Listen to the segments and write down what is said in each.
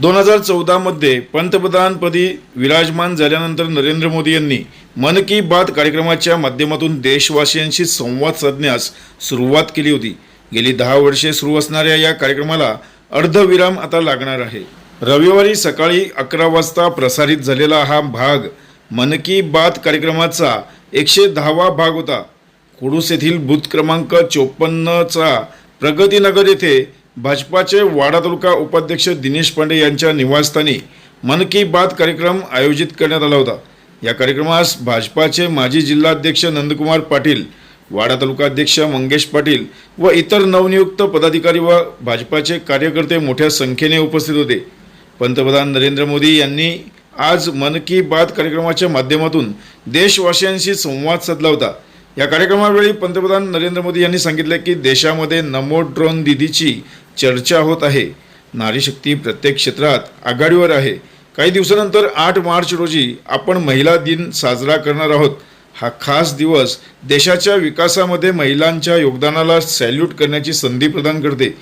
दोन हजार चौदामध्ये पंतप्रधानपदी विराजमान झाल्यानंतर नरेंद्र मोदी यांनी मन की बात कार्यक्रमाच्या माध्यमातून देशवासियांशी संवाद साधण्यास सुरुवात केली होती. गेली दहा वर्षे सुरू असणाऱ्या या कार्यक्रमाला अर्धविराम आता लागणार आहे. रविवारी सकाळी अकरा वाजता प्रसारित झालेला हा भाग मन की बात कार्यक्रमाचा एकशे दहावा भाग होता. कुडूस येथील बूथ क्रमांक चोपन्नचा प्रगतीनगर येथे भाजपाचे वाडा तालुका उपाध्यक्ष दिनेश पांडे यांच्या निवासस्थानी मन की बात कार्यक्रम आयोजित करण्यात आला होता. या कार्यक्रमास भाजपाचे माजी जिल्हाध्यक्ष नंदकुमार पाटील वाडा तालुका अध्यक्ष मंगेश पाटील व इतर नवनियुक्त पदाधिकारी व भाजपाचे कार्यकर्ते मोठ्या संख्येने उपस्थित होते. पंतप्रधान नरेंद्र मोदी यांनी आज मन की बात कार्यक्रमाच्या माध्यमातून देशवासियांशी संवाद साधला होता. या कार्यक्रमावेळी पंतप्रधान नरेंद्र मोदी यांनी सांगितले की देशामध्ये नमो ड्रोन दिदीची चर्चा होत आहे. नारी शक्ती प्रत्येक क्षेत्रात आघाडीवर आहे. काही दिवसानंतर आठ मार्च रोजी आपण महिला दिन साजरा करणार आहोत. हा खास दिवस देशाच्या विकासामध्ये महिलांच्या योगदानाला सॅल्यूट करण्याची संधी प्रदान करते.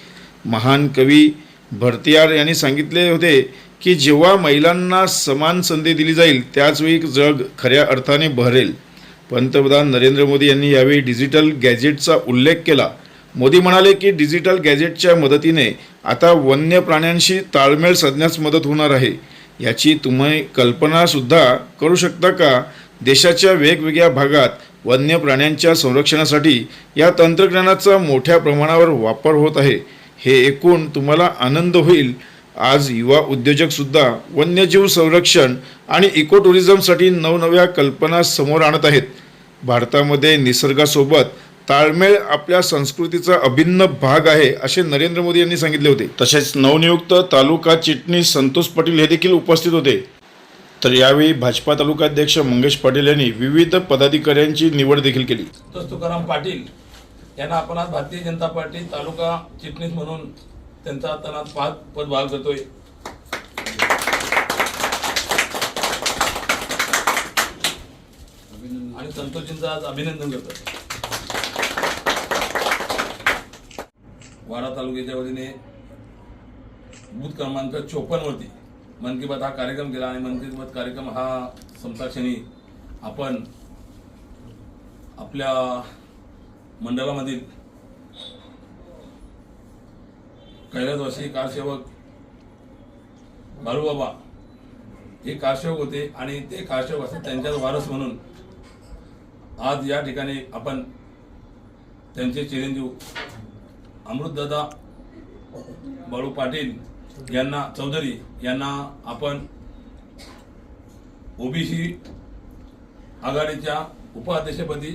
महान कवी भरतियार यांनी सांगितले होते की जेव्हा महिलांना समान संधी दिली जाईल त्याचवेळी जग खऱ्या अर्थाने बहरेल. पंतप्रधान नरेंद्र मोदी यांनी यावेळी डिजिटल गॅजेटचा उल्लेख केला. मोदी म्हणाले की डिजिटल गॅजेटच्या मदतीने आता वन्य प्राण्यांशी ताळमेळ साधण्यास मदत होणार आहे. याची तुम्ही कल्पनासुद्धा करू शकता का? देशाच्या वेगवेगळ्या भागात वन्य प्राण्यांच्या संरक्षणासाठी या तंत्रज्ञानाचा मोठ्या प्रमाणावर वापर होत आहे. हे ऐकून तुम्हाला आनंद होईल. आज युवा उद्योजकसुद्धा वन्यजीव संरक्षण आणि इको टुरिझमसाठी नवनव्या कल्पना समोर आणत आहेत. भारतामध्ये निसर्गासोबत ताळमेळ आपल्या संस्कृतीचा अभिन्न भाग आहे असे नरेंद्र मोदी यांनी सांगितले होते. तसेच नवनियुक्त तालुका चिटणीस संतोष पाटील हे देखील उपस्थित होते. तर यावेळी भाजपा तालुकाध्यक्ष मंगेश पाटील यांनी विविध पदाधिकाऱ्यांची निवड देखील केली. तुकाराम पाटील यांना आपण आज भारतीय जनता पार्टी तालुका चिटणीस म्हणून त्यांचा त्यांना पाच पदभाग देतोय आणि संतोषजींचं आज अभिनंदन करतो वाडा तालुक्याच्या वतीने बूथ क्रमांक चोपन्न वरती मन की बात हा कार्यक्रम केला आणि मन की बात कार्यक्रम हा संपताक्षणी आपण आपल्या मंडळामधील कैलासवासी कारसेवक बाळूबाबा हे कारसेवक होते आणि ते कारसेवक असतात त्यांच्याच वारस म्हणून आज या ठिकाणी आपण त्यांचे चिरंजीव अमृतदादा बाळू पाटील यांना चौधरी यांना आपण ओबीसी आघाडीच्या उपाध्यक्षपदी